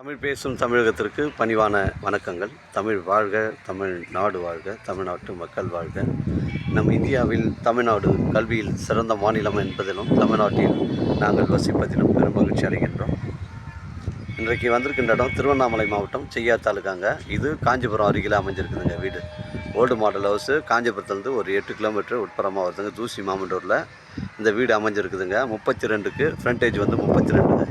தமிழ் பேசும் தமிழகத்திற்கு பணிவான வணக்கங்கள். தமிழ் வாழ்க தமிழ் நாடு வாழ்க தமிழ்நாட்டு மக்கள் வாழ்க. நம் இந்தியாவில் தமிழ்நாடு கல்வியில் சிறந்த மாநிலம் என்பதிலும் தமிழ்நாட்டில் நாங்கள் வசிப்பதிலும் பெரும் மகிழ்ச்சி அடைகின்றோம். இன்றைக்கு வந்திருக்கின்ற இடம் திருவண்ணாமலை மாவட்டம் செய்யா தாலுக்காங்க இது காஞ்சிபுரம் அருகில் அமைஞ்சிருக்குதுங்க வீடு. ஓல்டு மாடல் ஹவுஸு காஞ்சிபுரத்துலேருந்து ஒரு எட்டு கிலோமீட்டர் உட்புறமாக வருதுங்க. தூசி மாமண்டூரில் இந்த வீடு அமைஞ்சிருக்குதுங்க. முப்பத்தி ரெண்டுக்கு ஃப்ரண்டேஜ் வந்து முப்பத்தி ரெண்டுங்க.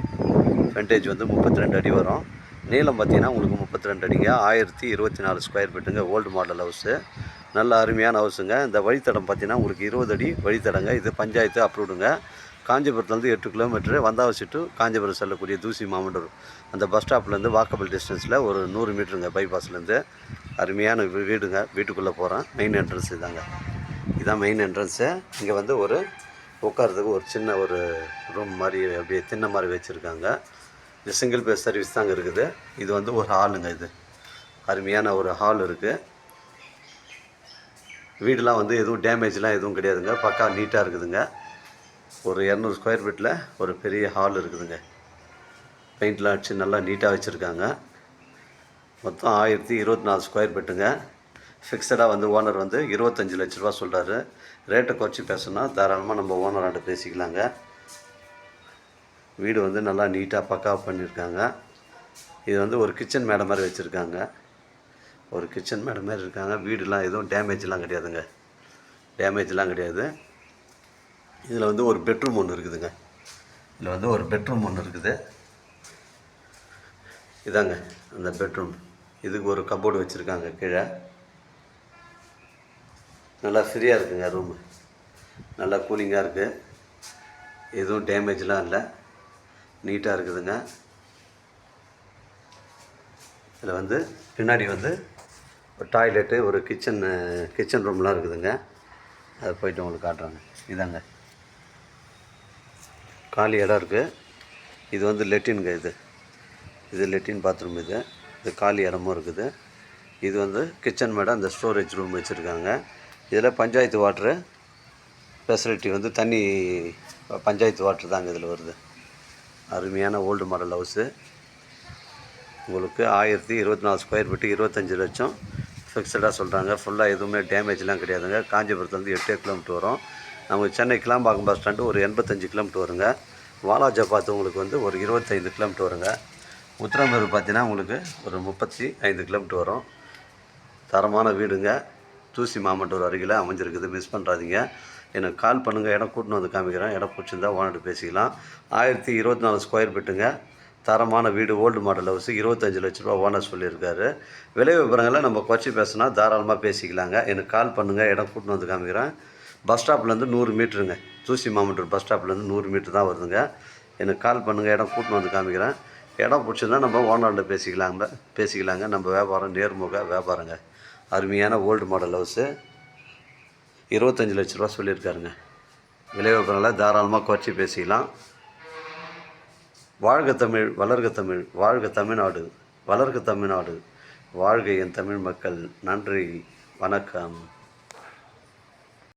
வெண்டேஜ் வந்து முப்பத்தி ரெண்டு அடி வரும். நீளம் பார்த்தீங்கன்னா உங்களுக்கு முப்பத்தி ரெண்டு அடிங்க. ஆயிரத்தி இருபத்தி நாலு ஸ்கொயர் ஃபீட்டுங்க ஓல்டு மாடல் ஹவுஸு நல்ல அருமையான ஹவுஸுங்க இந்த வழித்தடம் பார்த்தீங்கன்னா உங்களுக்கு இருபது அடி வழித்தடங்க. இது பஞ்சாயத்து அப்ரூவ்டுங்க காஞ்சிபுரத்துலேருந்து எட்டு கிலோமீட்டரு வந்தாவசி டு காஞ்சிபுரம் செல்லக்கூடிய தூசி மாமண்டூர். அந்த பஸ் ஸ்டாப்லேருந்து வாக்கபிள் டிஸ்டன்ஸில் ஒரு நூறு மீட்டருங்க பைபாஸ்லேருந்து அருமையான வீ- வீடுங்க. வீட்டுக்குள்ளே போகிறேன் மெயின் என்ட்ரன்ஸ் இதாங்க. இதுதான் மெயின் என்ட்ரன்ஸு இங்கே வந்து ஒரு உட்காரத்துக்கு ஒரு சின்ன ஒரு ரூம் மாதிரி அப்படியே தின்ன மாதிரி வச்சுருக்காங்க. இது சிங்கிள் பேஸ் சர்வீஸ் தாங்க இருக்குது. இது வந்து ஒரு ஹாலுங்க இது. அருமையான ஒரு ஹால் இருக்குது வீடெலாம் வந்து எதுவும் டேமேஜ்லாம் எதுவும் கிடையாதுங்க. பக்கா நீட்டாக இருக்குதுங்க. ஒரு இரநூறு ஸ்கொயர் ஃபீட்டில் ஒரு பெரிய ஹால் இருக்குதுங்க. பெயிண்ட்லாம் அடித்து நல்லா நீட்டாக வச்சுருக்காங்க. மொத்தம் ஆயிரத்தி இருபத்தி நாலு ஸ்கொயர் ஃபீட்டுங்க ஃபிக்ஸடாக வந்து ஓனர் வந்து இருபத்தஞ்சி லட்ச ரூபா சொல்கிறாரு ரேட்டை குறைச்சி பேசணும்னா தாராளமாக நம்ம ஓனராண்ட பேசிக்கலாங்க. வீடு வந்து நல்லா நீட்டாக பக்காவாக பண்ணியிருக்காங்க இது வந்து ஒரு கிச்சன் மேடை மாதிரி வச்சுருக்காங்க. ஒரு கிச்சன் மேடை மாதிரி இருக்காங்க. வீடுலாம் எதுவும் டேமேஜ்லாம் கிடையாதுங்க. டேமேஜ்லாம் கிடையாது. இதில் வந்து ஒரு பெட்ரூம் ஒன்று இருக்குதுங்க. இதில் வந்து ஒரு பெட்ரூம் ஒன்று இருக்குது. இதாங்க அந்த பெட்ரூம். இதுக்கு ஒரு கபோர்டு வச்சுருக்காங்க கீழே. நல்லா ஃப்ரீயாக இருக்குங்க ரூமு. நல்லா கூலிங்காக இருக்குது எதுவும் டேமேஜ்லாம் இல்லை. நீட்டாக இருக்குதுங்க. இதில் வந்து பின்னாடி வந்து ஒரு டாய்லெட்டு ஒரு கிச்சன் கிச்சன் ரூம்லாம் இருக்குதுங்க. அதை போயிட்டு உங்களுக்கு காட்டுறாங்க. இதாங்க. காலி இடம் இருக்குது இது வந்து லெட்டின்ங்க இது. இது லெட்டின் பாத்ரூம் இது. இது காலி இடமும் இருக்குது. இது வந்து கிச்சன் மேடம் அந்த ஸ்டோரேஜ் ரூம் வச்சுருக்காங்க. இதில் பஞ்சாயத்து வாட்ரு ஃபெசிலிட்டி வந்து தண்ணி பஞ்சாயத்து வாட்ரு தாங்க இதில் வருது. அருமையான ஓல்டு மாடல் ஹவுஸு உங்களுக்கு ஆயிரத்தி இருபத்தி நாலு ஸ்கொயர் ஃபீட்டு இருபத்தஞ்சி லட்சம். ஃபிக்ஸடாக சொல்கிறாங்க ஃபுல்லாக எதுவுமே டேமேஜ்லாம் கிடையாதுங்க. காஞ்சிபுரத்துலேருந்து எட்டே கிலோமீட்டர் வரும். நம்ம சென்னை கிளாம்பாக்கம் பஸ் ஸ்டாண்டு ஒரு எண்பத்தஞ்சு கிலோமீட்டர் வருங்க. வாலாஜா பார்த்து உங்களுக்கு வந்து ஒரு இருபத்தைந்து கிலோமீட்டர் வருங்க. உத்திரமேரூர் பார்த்தீங்கன்னா உங்களுக்கு ஒரு முப்பத்தி ஐந்து கிலோமீட்டர் வரும். தரமான வீடுங்க. தூசி மாமட்டூர் அருகில் அமைஞ்சிருக்குது. மிஸ் பண்ணுறாதீங்க எனக்கு கால் பண்ணுங்கள் இடம் கூட்டின்னு வந்து காமிக்கிறேன். இடம் பிடிச்சிருந்தா ஓனர்கிட்ட பேசிக்கலாம். ஆயிரத்தி இருபத்தி நாலு ஸ்கொயர் ஃபீட்டுங்க தரமான வீடு ஓல்டு மாடல் ஹவுஸ் இருபத்தஞ்சு லட்ச ரூபா ஓனர் சொல்லியிருக்காரு. விலை விவரங்களை நம்ம குறைச்சி பேசினா தாராளமாக பேசிக்கலாங்க. எனக்கு கால் பண்ணுங்கள் இடம் கூட்டின்னு வந்து காமிக்கிறேன். பஸ் ஸ்டாப்லேருந்து நூறு மீட்டருங்க தூசி மாமட்டூர் பஸ் ஸ்டாப்லேருந்து நூறு மீட்டர் தான் வருதுங்க. எனக்கு கால் பண்ணுங்கள் இடம் கூட்டின்னு வந்து காமிக்கிறேன். இடம் பிடிச்சிருந்தா நம்ம ஓனர்கிட்ட பேசிக்கலாங்க பேசிக்கலாங்க. நம்ம வியாபாரம் நேர்முக வியாபாரங்க. அருமையான ஓல்டு மாடல் ஹவுஸு இருபத்தஞ்சி லட்ச ரூபா சொல்லியிருக்காருங்க. விலை தாராளமாக குறைச்சி பேசிக்கலாம். வாழ்க தமிழ் வளர்க தமிழ் வாழ்க தமிழ்நாடு வளர்க தமிழ்நாடு வாழ்க என் தமிழ் மக்கள். நன்றி வணக்கம்.